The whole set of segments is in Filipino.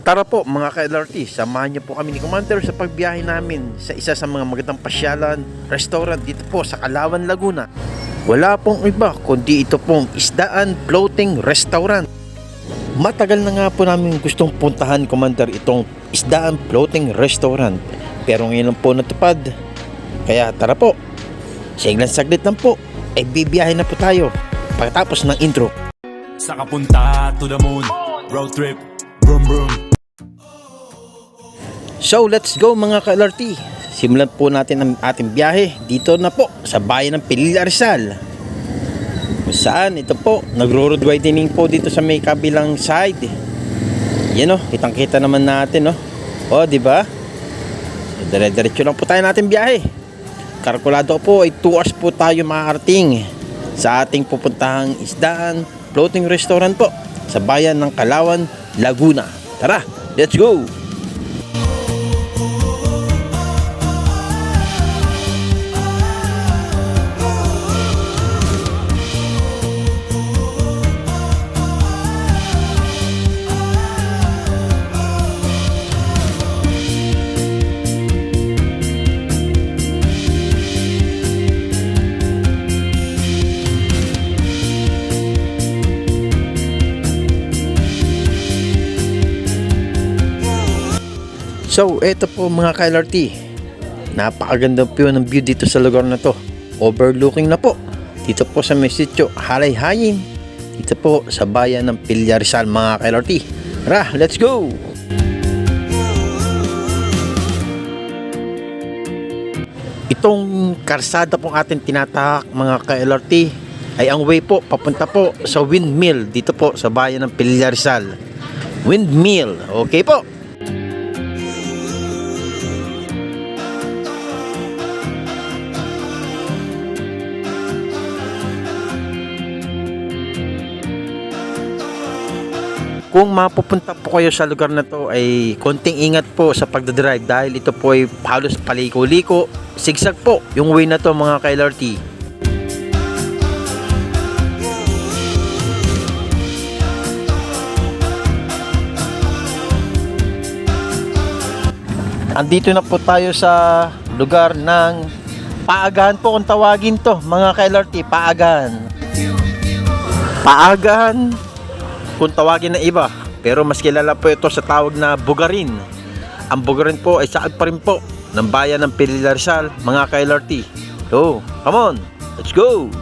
Tara po mga ka-LRT, samahan niyo po kami ni Commander sa pagbiyahe namin sa isa sa mga magandang pasyalan, restaurant dito po sa Kalawan, Laguna. Wala pong iba kundi ito pong Isdaan Floating Restaurant. Matagal na nga po namin gustong puntahan Commander itong Isdaan Floating Restaurant. Pero ngayon lang po natupad. Kaya tara po, sa iglang saglit lang po, ay bibiyahe na po tayo pagkatapos ng intro. Sa kapunta to the moon Road trip Vroom vroom So let's go mga ka-LRT. Simulan po natin ang ating biyahe dito na po sa bayan ng Pilila Rizal. Kung saan ito po, nagro-road widening po dito sa may kabilang side. Yan o, kitang kita naman natin o. O, di ba? So, dire-diretso lang po tayo natin biyahe. Kalkulado ko po ay 2 hours po tayo makakarating sa ating pupuntahang isdaan floating restaurant po sa bayan ng Kalawan, Laguna. Tara, let's go! So, eto po mga ka-LRT. Napakaganda po ng view dito sa lugar na to. Overlooking na po. Dito po sa may sityo, Halay Hayin. Dito po sa bayan ng Pilya Rizal mga ka-LRT. Tara, let's go! Itong karsada pong ating tinatahak mga ka-LRT ay ang way po papunta po sa windmill dito po sa bayan ng Pilya Rizal. Windmill, okay po? Kung mapupunta po kayo sa lugar na to ay konting ingat po sa pagdadrive dahil ito po ay halos paliko-liko. Sigsag po yung way na to mga ka-LRT. Andito na po tayo sa lugar ng Paagahan po kung tawagin to mga ka-LRT, Paagahan. Paagahan kung tawagin ng iba. Pero mas kilala po ito sa tawag na Bugarin. Ang Bugarin po ay saag pa rin po ng bayan ng Pilila Rizal, mga ka-LRT. So, come on, let's go!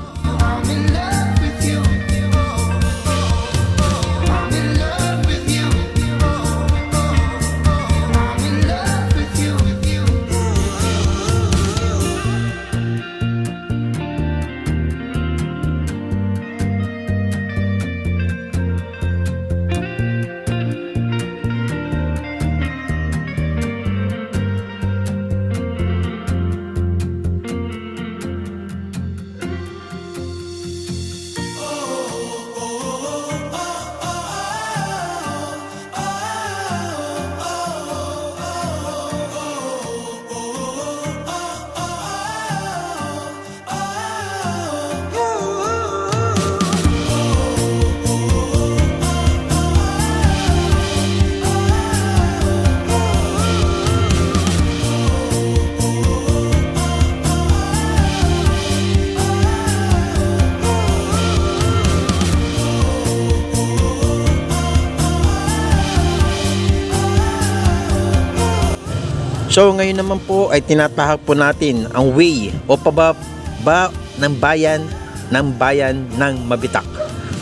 So ngayon naman po ay tinatahak po natin ang way o pababa ng bayan ng bayan ng Mabitak.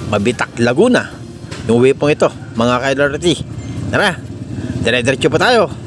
Mabitak, Laguna. Yung way pong ito, mga ka-LRT. Tara, dire-diretso pa tayo.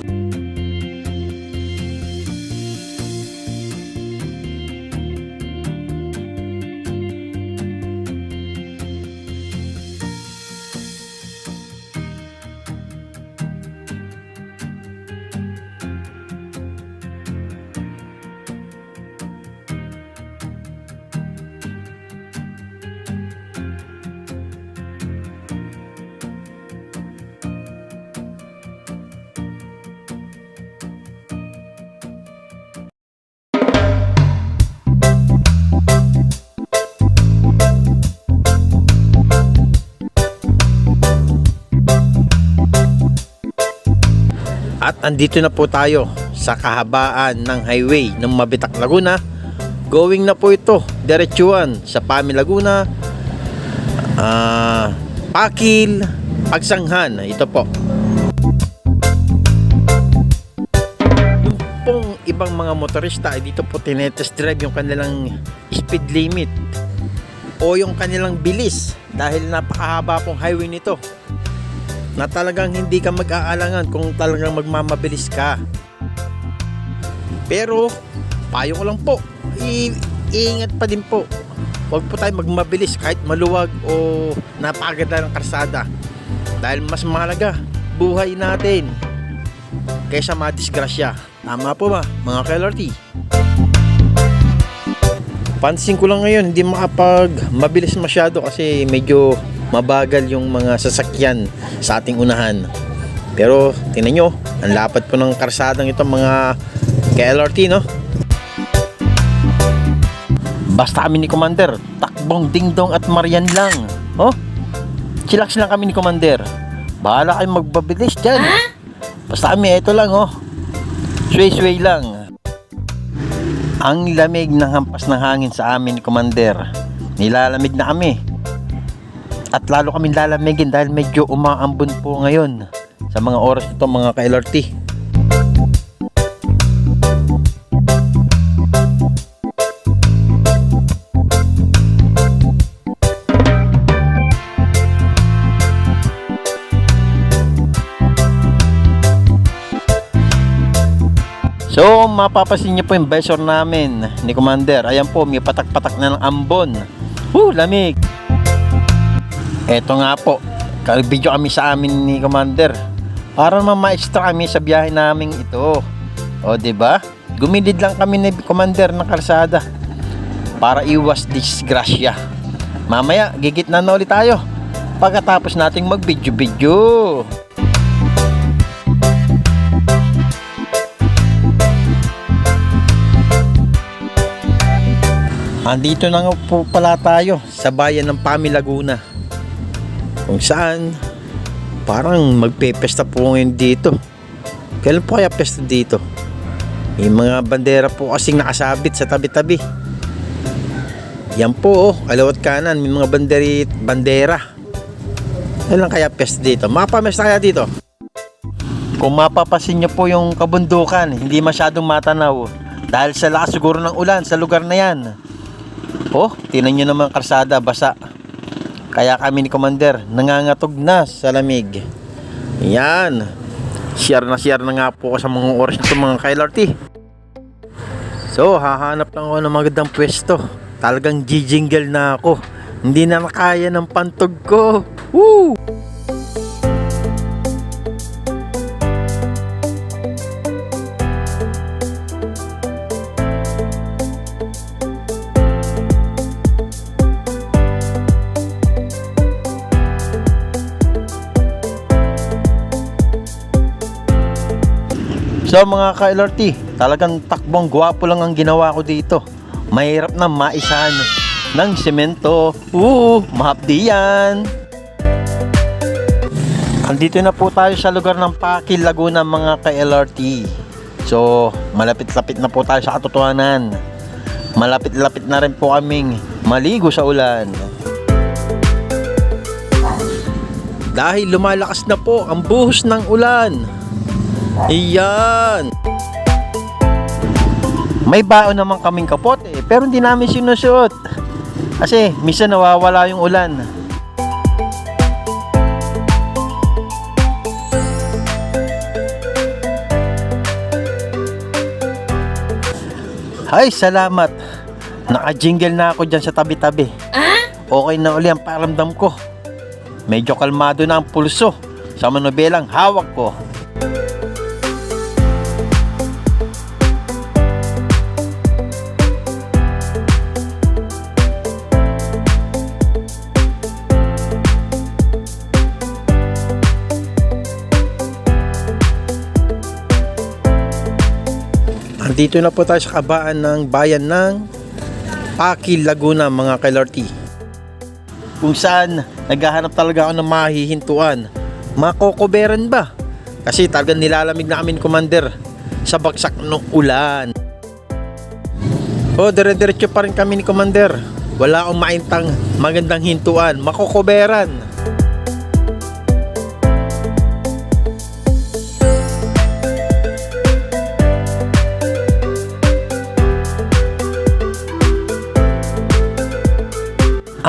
At andito na po tayo sa kahabaan ng highway ng Mabitak Laguna. Going na po ito, diretsuhan sa Pami Laguna, ah, Pakil, Pagsanghan. Ito po. Pong ibang mga motorista ay dito po tinetest drive yung kanilang speed limit o yung kanilang bilis dahil napakahaba pong highway nito na talagang hindi ka mag-aalangan kung talagang magmamabilis ka. Pero, payo ko lang po, i- iingat pa din po. Huwag po tayo magmabilis kahit maluwag o napakaganda ng karsada. Dahil mas mahalaga, buhay natin kaysa madisgrasya. Tama po ba, mga KLRT? Pansin ko lang ngayon, hindi makapag mabilis masyado kasi medyo mabagal yung mga sasakyan sa ating unahan. Pero tingnan nyo, ang lapad po ng karsadang ito mga KLRT, no? Basta kami ni Commander, takbong dingdong at marian lang. Oh, chillax lang kami ni Commander. Bahala kayong magbabilis dyan. Basta kami, ito lang, oh. Sway-sway lang. Ang lamig ng hampas ng hangin sa amin ni Commander. Nilalamig na kami. At lalo kami lalamigin dahil medyo umaambon po ngayon sa mga oras nito mga ka-LRT. So, mapapasin niyo po yung visor namin ni Commander. Ayan po, may patak-patak na ng ambon. Woo, lamig! Eto nga po, video kami sa amin ni Commander. Para naman ma-extra kami sa biyahe naming ito. O, ba? Gumilid lang kami ni Commander ng kalsada para iwas disgrasya. Mamaya, gigit na na ulit tayo pagkatapos nating mag-video-video. Andito na nga po pala tayo sa bayan ng Pami Laguna. Kung saan parang magpepesta po ngayon dito. Kailan po kaya pesta dito? May mga bandera po kasing nakasabit sa tabi-tabi. Yan po oh, kalawat kanan, may mga banderi, bandera. Kailan kaya pesta dito? Mapamesta kaya dito? Kung mapapasin nyo po yung kabundukan, hindi masyadong matanaw. Dahil sa lakas siguro ng ulan sa lugar na yan. Oh, tinan nyo naman karsada, basa. Kaya kami ni Commander, nangangatog na sa lamig. Yan. Share na share na nga po ako sa mga oras nito mga KLRT. So, hahanap lang ako ng magandang pwesto. Talagang jijingle na ako. Hindi na nakaya ng pantog ko. Woo! So mga ka-LRT, talagang takbong gwapo lang ang ginawa ko dito. Mahirap na maisahan ng semento. Oo, mahapdi yan. Andito na po tayo sa lugar ng Pakil, Laguna mga ka-LRT. So, malapit-lapit na po tayo sa katotohanan. Malapit-lapit na rin po kaming maligo sa ulan. Dahil lumalakas na po ang buhos ng ulan. Iyan! May baon naman kaming kapote, pero hindi namin sinusuot. Kasi minsan nawawala yung ulan. Ay, salamat. Naka-jingle na ako dyan sa tabi-tabi. Okay na uli ang paramdam ko. Medyo kalmado na ang pulso sa manobelang hawak ko. Andito na po tayo sa kabaan ng bayan ng Pakil, Laguna mga kailorti. Kung saan naghahanap talaga ako ng mahihintuan. Makokoberan ba? Kasi talagang nilalamig na kami Commander sa bagsak ng ulan. Oh, dire-diretso pa rin kami ni Commander. Wala akong maintang magandang hintuan, makokoberan.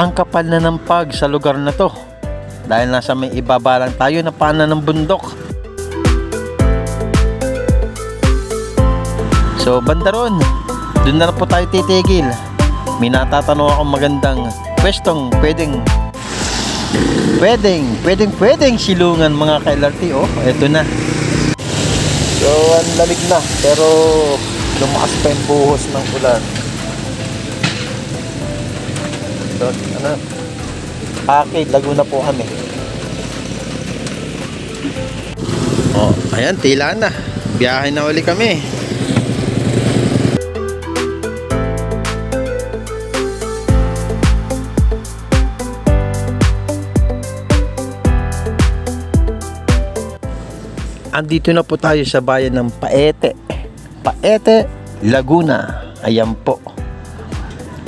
Ang kapal na ng pag sa lugar na to. Dahil nasa may ibaba tayo na paanan ng bundok. So, banda ron. Doon na po tayo titigil. May natatanong akong magandang kwestong pwedeng pwedeng, pwedeng, pwedeng silungan mga ka-LRT. Oh, eto na. So, ang lamig na. Pero, lumakas pa yung buhos ng ulan. So, ano? Akid, Laguna po kami. Oh, ayan, tila na. Biyahe na uli kami. Andito na po tayo sa bayan ng Paete. Paete, Laguna. Ayan po.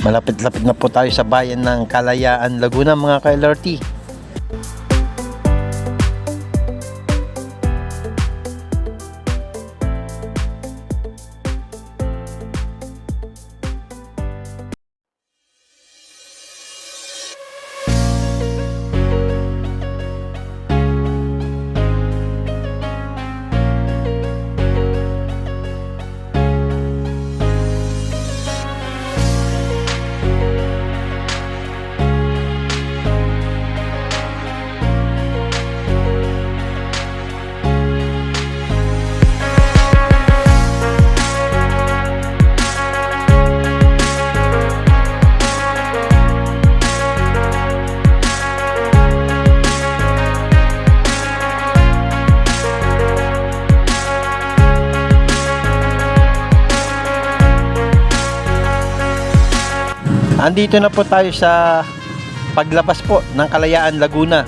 Malapit-lapit na po tayo sa bayan ng Kalayaan, Laguna mga ka-LRT. Andito na po tayo sa paglabas po ng Kalayaan, Laguna.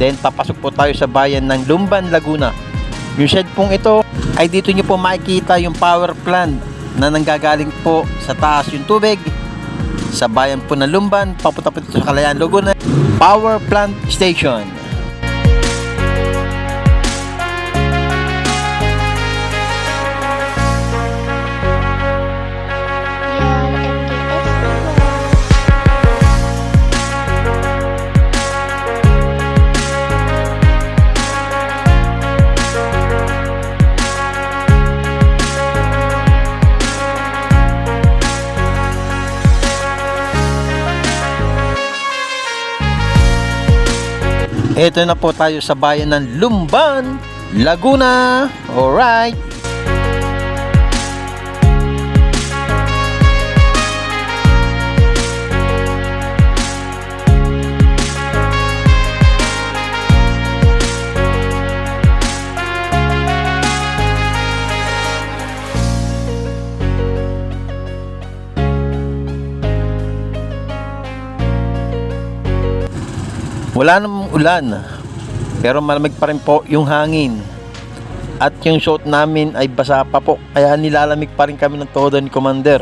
Then papasok po tayo sa bayan ng Lumban, Laguna. Yung shed pong ito ay dito nyo po makikita yung power plant na nanggagaling po sa taas yung tubig sa bayan po ng Lumban, papunta po dito sa Kalayaan, Laguna. Power Plant Station. Ito na po tayo sa bayan ng Lumban, Laguna. Alright. Wala namang ulan. Pero malamig pa rin po yung hangin. At yung suot namin ay basa pa po. Kaya nilalamig pa rin kami ng todo ni Commander.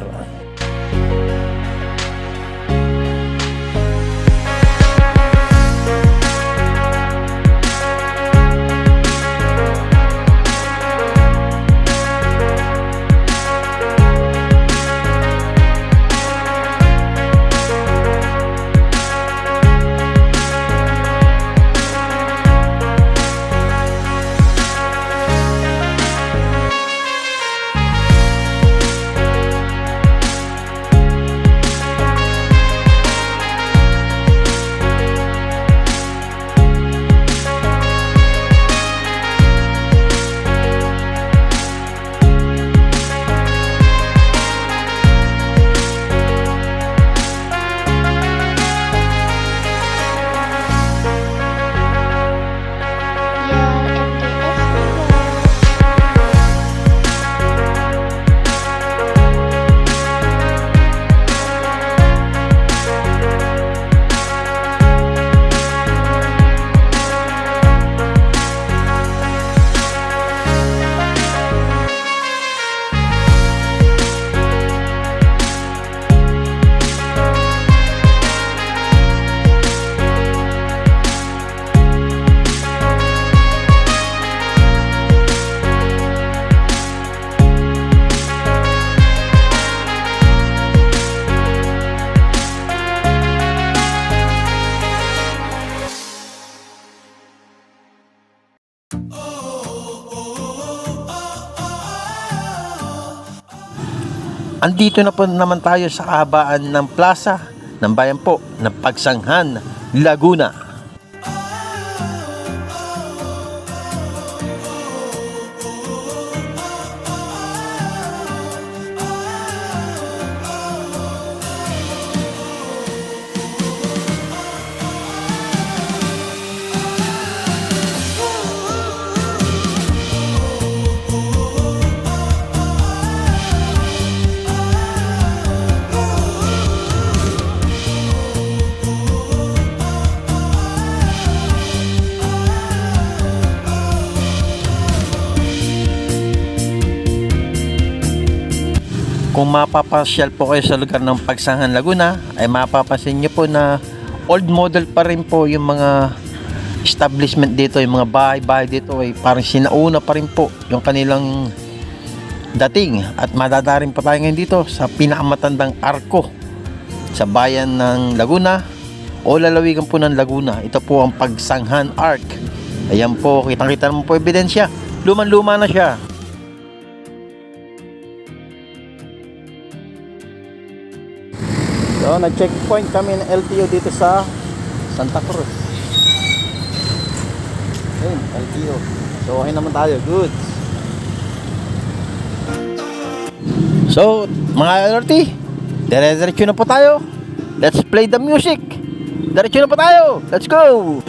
Andito na po naman tayo sa kahabaan ng plaza ng bayan po ng Pagsanghan, Laguna. Kung mapapasyal po kayo sa lugar ng Pagsangan Laguna, ay mapapansin nyo po na old model pa rin po yung mga establishment dito, yung mga bahay-bahay dito ay parang sinauna pa rin po yung kanilang dating at madadarin pa tayo ngayon dito sa pinakamatandang arko sa bayan ng Laguna o lalawigan po ng Laguna. Ito po ang Pagsanghan Arc. Ayan po, kitang-kita naman po ebidensya. Luman-luma na siya. So, nag-checkpoint kami ng LTO dito sa Santa Cruz. Ayun, LTO. So, okay naman tayo. Good. So, mga LRT, dire-diretso na po tayo. Let's play the music. Diretso na po tayo. Let's go.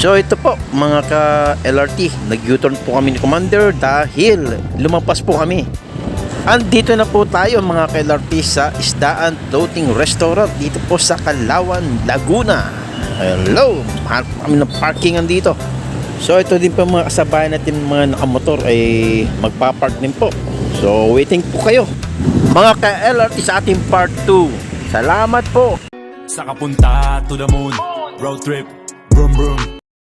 So ito po mga ka-LRT, nag-U-turn po kami ni Commander dahil lumampas po kami. Andito na po tayo mga ka-LRT sa Isdaan Floating Restaurant dito po sa Kalawan, Laguna. Hello! Po kami ng parkingan dito. So ito din po mga kasabayan natin mga nakamotor ay magpapark din po. So waiting po kayo. Mga ka-LRT sa ating part 2. Salamat po! Sa kapunta to the moon Road trip Brum brum